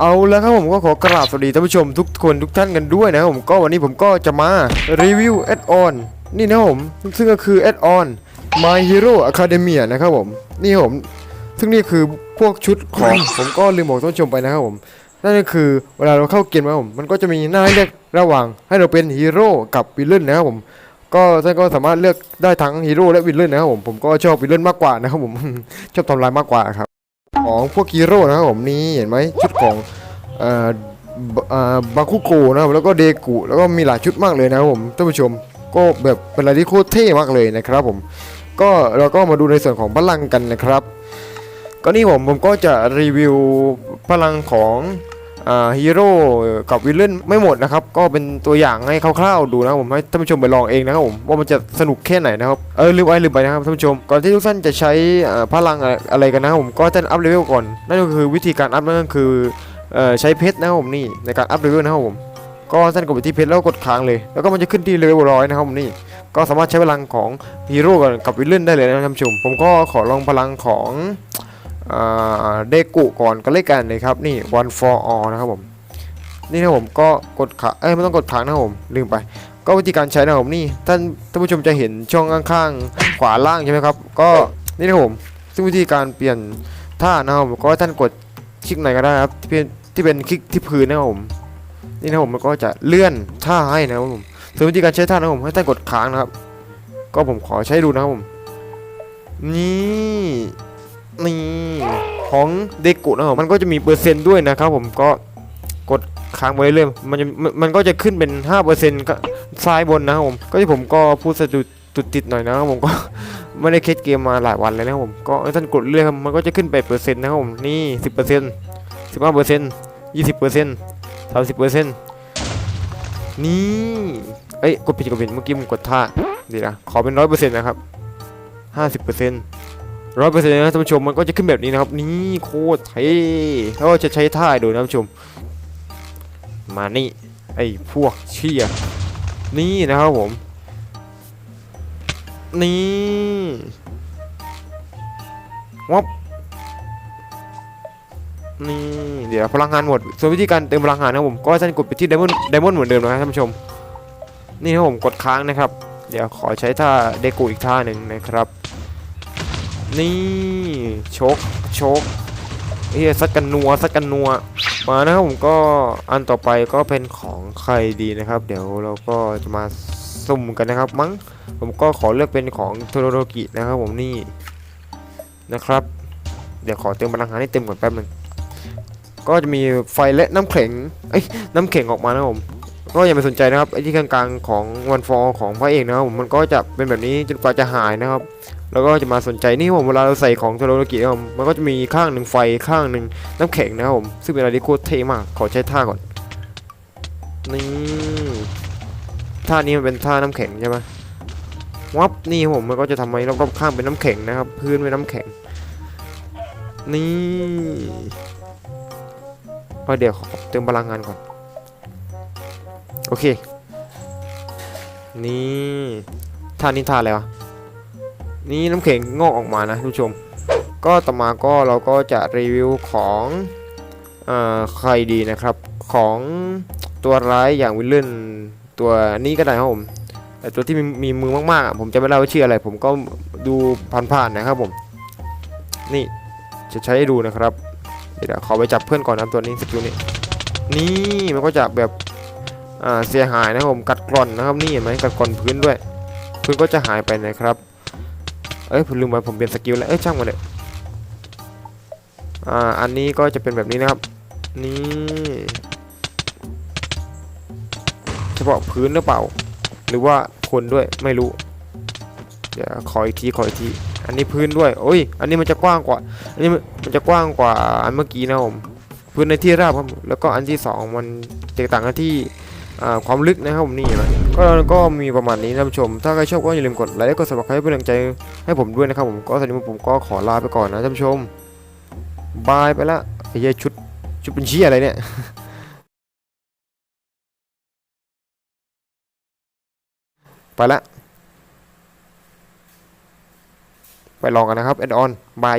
เอาแล้วครับผมก็ขอกราบสวัสดีท่านผู้ชมทุกคนทุกท่านกันด้วยนะครับผมก็วันนี้ผมก็จะมารีวิวแอดออนนี่นะครับผมซึ่งก็คือแอดออน My Hero Academia นะครับผมนี่ผม ซึ่งนี่คือพวกชุดของผมก็ลืมบอกท่านผู้ชมไปนะครับผมนั่นก็คือเวลาเราเข้าเกมนะครับผมมันก็จะมีหน้าให้เลือกระหว่างให้เราเป็นฮีโร่กับวิลเลนนะครับผมก็ท่านก็สามารถเลือกได้ทั้งฮีโร่และวิลเลนนะครับผมผมก็ชอบวิลเลนมากกว่านะครับผมชอบทำลายมากกว่าครับ ของพวกฮีโร่นะครับผมนี่เห็นไหมชุดของเอ่อบาคุโกะนะครับแล้วก็เดกุแล้วก็มีหลายชุดมากเลยนะครับผมท่านผู้ชมก็แบบเป็นอะไรที่โคตรเท่มากเลยนะครับผมก็เราก็มาดูในส่วนของพลังกันนะครับ ก็นี่ผมผมก็จะรีวิวพลังของ ฮีโร่กับวิลเลนไม่หมดนะครับ ก็เป็นตัวอย่างให้คร่าวๆดูนะครับผมให้ท่านผู้ชมไปลองเองนะครับผมว่ามันจะสนุกแค่ไหนนะครับเออลืมไปลืมไปนะครับท่านผู้ชม ก่อนที่ทุกท่านจะใช้พลังอะไรกันนะครับผมก็ท่านอัพเลเวลก่อนนั่นก็คือวิธีการอัพนั่นก็คืออใช้เพชรนะครับผมนี่ในการอัพเลเวลนะครับผมก็ท่านกดไปที่เพชรแล้วกดค้างเลย แล้วก็มันจะขึ้นที่เลเวลร้อยนะครับผมนี่ก็สามารถใช้พลังของฮีโร่กับวิลเลนได้เลยนะครับท่านผู้ชมผมก็ขอลองพลังของ เดกุก่อนก็เล่นกันเลยครับนี่ one for all นะครับผมนี่นะผมก็กดขาเอ้ยไม่ต้องกดค้างนะผมลืมไป ก็วิธีการใช้นะผมนี่ท่านท่านผู้ชมจะเห็นช่องข้างๆขวาล่างใช่ไหมครับ ก็นี่นะผมซึ่งวิธีการเปลี่ยนท่านะครับผมก็ท่านกดคลิกไหนก็ได้ครับที่เป็นที่เป็นคลิกที่พื้นนะครับผมนี่นะผมมันก็จะเลื่อนท่าให้นะครับผมส่วนวิธีการใช้ท่านะผมให้ท่านกดค้างนะครับ ก็ผมขอใช้ดูนะครับผมนี่ นี่ของเดกุนะครับมันก็จะมีเปอร์เซ็นต์ด้วยนะครับผมก็กดค้างไว้เรื่อยมันจะมันมันก็จะขึ้นเป็น 5%ก็ซ้ายบนนะครับผม ก็ที่ผมก็พูดสะดุดตุดติดหน่อยนะครับผมก็ไม่ได้เคสเกมมาหลายวันเลยนะครับผมก็ท่านกดเรื่อยครับมันก็จะขึ้นไปเปอร์เซ็นต์นะครับผมนี่10% 15% 20% 30%นี่เอ้ยกดผิดกดผิดเมื่อกี้ผมกดท่าดีนะขอเป็น100%นต์นะครับ50% ร้อยเปอร์เซ็นต์นะท่านผู้ชมมันก็จะขึ้นแบบนี้นะครับ นี่โคตรเท่แล้วจะใช้ท่าดูนะท่านผู้ชม มานี่ ไอ้พวกเชี่ยนี่นะครับผม นี่วับนี่เดี๋ยวพลังงานหมด ส่วนวิธีการเติมพลังงานนะครับผมก็ให้ท่านกดไปที่ไดมอนด์ไดมอนด์เหมือนเดิมนะครับท่านผู้ชม นี่นะครับผมกดค้างนะครับ เดี๋ยวขอใช้ท่าเดกูอีกท่าหนึ่งนะครับ นี่ชกชกเฮียซัดกันนัวซัดกันนัวมานะครับผมก็อันต่อไปก็เป็นของใครดีนะครับ เดี๋ยวเราก็จะมาสุ่มกันนะครับมั้งผมก็ขอเลือกเป็นของโทโรโรกินะครับผมนี่นะครับ เดี๋ยวขอเติมพลังงานให้เต็มก่อนแป๊บหนึงก็จะมีไฟและน้ำแข็งเอ้ยน้ำแข็งออกมานะครับผม ก็อย่าไปสนใจนะครับไอ้ที่กลางๆของวันฟอของพระเอกนะครับผมมันก็จะเป็นแบบนี้จนกว่าจะหายนะครับ แล้วก็จะมาสนใจนี่ผมเวลาเราใส่ของโทโรโรกินะครับผมมันก็จะมีข้างหนึ่งไฟข้างหนึ่งน้ำแข็งนะครับผมซึ่งเป็นอะไรที่โคตรเท่มากขอใช้ท่าก่อนนี่ท่านี้มันเป็นท่าน้ำแข็งใช่ไหมวับนี่ผมมันก็จะทำให้รอบๆข้างเป็นน้ำแข็งนะครับ พื้นเป็นน้ำแข็ง นี่ก็เดี๋ยวขอเติมพลังงานก่อน โอเค นี่ท่านี้ท่าอะไรวะ นี่น้ำแข็งงอกออกมานะท่านผู้ชม ก็ต่อมาก็เราก็จะรีวิวของอใครดีนะครับ ของตัวร้ายอย่างวิลเลนตัวนี้ก็ได้ครับผมแต่ตัวที่มีมีมือมากๆผมจะไม่เล่าชื่ออะไร ผมก็ดูผ่านๆนะครับผม นี่จะใช้ให้ดูนะครับ เดี๋ยวขอไปจับเพื่อนก่อนนะตัวนี้สกิลนี้ นี่มันก็จะแบบ เสียหายนะครับผมกัดกร่อนนะครับนี่เห็นไหมกัดกร่อนพื้นด้วย พื้นก็จะหายไปนะครับ เอ้ยผมลืมไปผมเปลี่ยนสกิลแล้วเอ้ยช่างมันเลยอ่าอันนี้ก็จะเป็นแบบนี้นะครับนี่เฉพาะพื้นหรือเปล่า หรือว่าคนด้วยไม่รู้ เดี๋ยวขออีกทีขออีกทีอันนี้พื้นด้วยโอ้ย อันนี้มันจะกว้างกว่า อันนี้มันจะกว้างกว่าอันเมื่อกี้นะครับผมพื้นในที่ราบครับแล้วก็อันที่สองมันแตกต่างกันที่ ความลึกนะครับผมนี่นไหมก็ก็มีประมาณนี้นะท่านผู้ชม ถ้าใครชอบก็อย่าลืมกดไลค์และกด subscribe เพื่อเป็นกำลังใจให้ผมด้วยนะครับผมก็ตอนนี้ผมก็ขอลาไปก่อนนะท่านผู้ชมบายไปละไอ้เหี้ยชุดชุดเป็นชี่ยอะไรเนี่ยไปละ ไปลองกันนะครับแอดออนบาย